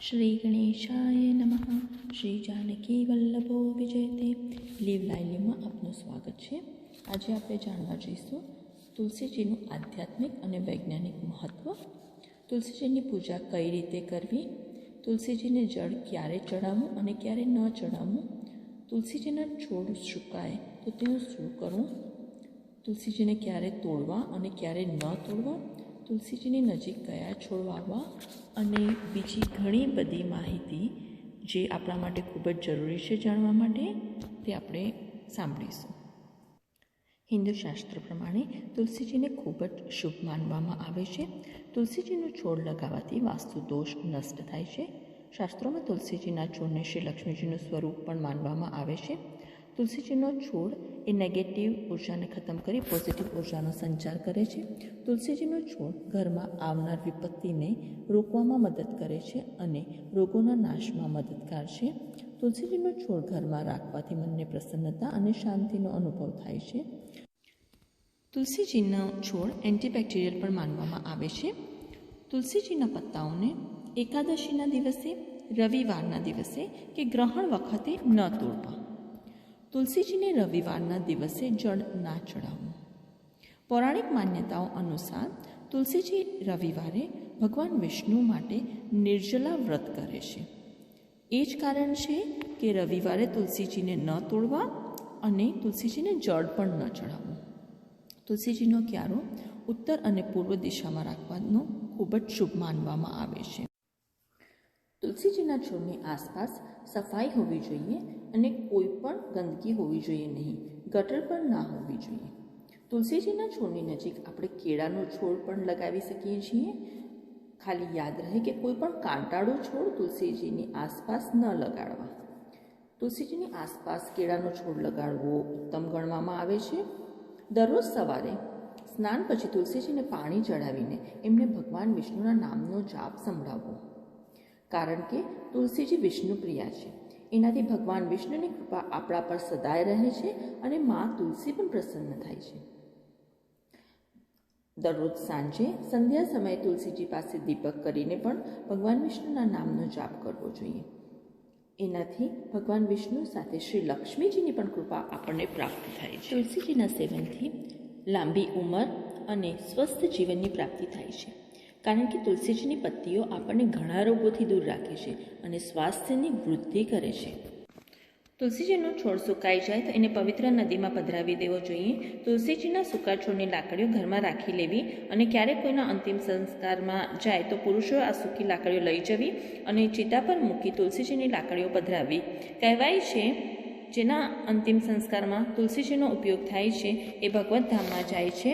શ્રી ગણેશાય નમઃ શ્રી જાનકી વલ્લભો વિજયતે લીવ લાઇલીમાં આપનું સ્વાગત છે આજે આપણે જાણવા જઈશું તુલસીજીનું આધ્યાત્મિક અને વૈજ્ઞાનિક મહત્ત્વ તુલસીજીની પૂજા કઈ રીતે કરવી તુલસીજીને જળ ક્યારે ચડાવવું અને ક્યારે ન ચડાવવું તુલસીજીના છોડ સુકાય તો તેનું શું કરવું તુલસીજીને ક્યારે તોડવા અને ક્યારે ન તોડવા તુલસીજીની નજીક કયા છોડ વાવવા અને બીજી ઘણી બધી માહિતી જે આપણા માટે ખૂબ જ જરૂરી છે જાણવા માટે, તે આપણે સાંભળીશું. હિન્દુ શાસ્ત્ર પ્રમાણે તુલસીજીને ખૂબ જ શુભ માનવામાં આવે છે. તુલસીજીનો છોડ લગાવવાથી વાસ્તુ દોષ નષ્ટ થાય છે. શાસ્ત્રોમાં તુલસીજીના છોડને શ્રી લક્ષ્મીજીનું સ્વરૂપ પણ માનવામાં આવે છે. તુલસીજીનો છોડ એ નેગેટિવ ઉર્જાને ખતમ કરી પોઝિટિવ ઉર્જાનો સંચાર કરે છે. તુલસીજીનો છોડ ઘરમાં આવનાર વિપત્તિને રોકવામાં મદદ કરે છે અને રોગોના નાશમાં મદદગાર છે તુલસીજીનો છોડ ઘરમાં રાખવાથી મનને પ્રસન્નતા અને શાંતિનો અનુભવ થાય છે. તુલસીજીનો છોડ એન્ટીબેક્ટેરિયલ પણ માનવામાં આવે છે. તુલસીજીના પત્તાઓને એકાદશીના દિવસે, રવિવારના દિવસે કે ગ્રહણ વખતે ન તોડવા. તુલસીજીને રવિવારના દિવસે જળ ના ચડાવવું પૌરાણિક માન્યતાઓ અનુસાર તુલસીજી રવિવારે ભગવાન વિષ્ણુ માટે નિર્જલા વ્રત કરે છે. એ જ કારણ છે કે રવિવારે તુલસીજીને ન તોડવા અને તુલસીજીને જળ પણ ન ચડાવવું તુલસીજીનો ક્યારો ઉત્તર અને પૂર્વ દિશામાં રાખવાનો ખૂબ જ શુભ માનવામાં આવે છે. તુલસીજીના છોડની આસપાસ સફાઈ હોવી જોઈએ અને કોઈ પણ ગંદકી હોવી જોઈએ નહીં, ગટર પણ ના હોવી જોઈએ. તુલસીજીના છોડની નજીક આપણે કેળાનો છોડ પણ લગાવી શકીએ છીએ. ખાલી યાદ રહે કે કોઈ પણ કાંટાળો છોડ તુલસીજીની આસપાસ ન લગાડવા. તુલસીજીની આસપાસ કેળાનો છોડ લગાડવો ઉત્તમ ગણવામાં આવે છે. દરરોજ સવારે સ્નાન પછી તુલસીજીને પાણી ચડાવીને એમને ભગવાન વિષ્ણુના નામનો જાપ સંભળાવવો. કારણ કે તુલસીજી વિષ્ણુ પ્રિયા છે. એનાથી ભગવાન વિષ્ણુની કૃપા આપણા પર સદાય રહે છે અને મા તુલસી પણ પ્રસન્ન થાય છે. દરરોજ સાંજે સંધ્યા સમયે તુલસીજી પાસે દીપક કરીને પણ ભગવાન વિષ્ણુના નામનો જાપ કરવો જોઈએ. એનાથી ભગવાન વિષ્ણુ સાથે શ્રી લક્ષ્મીજીની પણ કૃપા આપણને પ્રાપ્ત થાય છે. તુલસીજીના સેવનથી લાંબી ઉંમર અને સ્વસ્થ જીવનની પ્રાપ્તિ થાય છે. કારણ કે તુલસીજીની પત્તીઓ આપણને ઘણા રોગોથી દૂર રાખે છે અને સ્વાસ્થ્યની વૃદ્ધિ કરે છે. તુલસીજીનો છોડ સુકાઈ જાય તો એને પવિત્ર નદીમાં પધરાવી દેવો જોઈએ. તુલસીજીના સૂકા છોડની લાકડીઓ ઘરમાં રાખી લેવી અને ક્યારેક કોઈના અંતિમ સંસ્કારમાં જાય તો પુરુષો આ સૂકી લાકડીઓ લઈ જવી અને ચિતા પર મૂકી તુલસીજીની લાકડીઓ પધરાવી કહેવાય છે, જેના અંતિમ સંસ્કારમાં તુલસીજીનો ઉપયોગ થાય છે એ ભગવત ધામમાં જાય છે.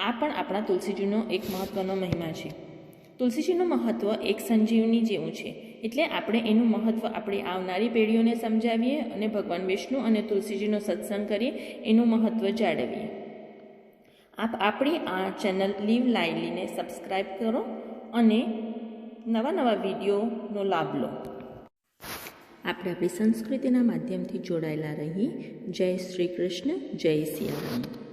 આ પણ આપણા તુલસીજીનો એક મહત્ત્વનો મહિમા છે. તુલસીજીનું મહત્ત્વ એક સંજીવની જેવું છે. એટલે આપણે એનું મહત્ત્વ આપણી આવનારી પેઢીઓને સમજાવીએ અને ભગવાન વિષ્ણુ અને તુલસીજીનો સત્સંગ કરીએ એનું મહત્ત્વ જાળવીએ. આપ આપણી આ ચેનલ લીવ લાઈલીને સબસ્ક્રાઈબ કરો અને નવા નવા વિડીયોનો લાભ લો. આપણે આપણી સંસ્કૃતિના માધ્યમથી જોડાયેલા રહીએ જય શ્રી કૃષ્ણ, જય સિયારામ.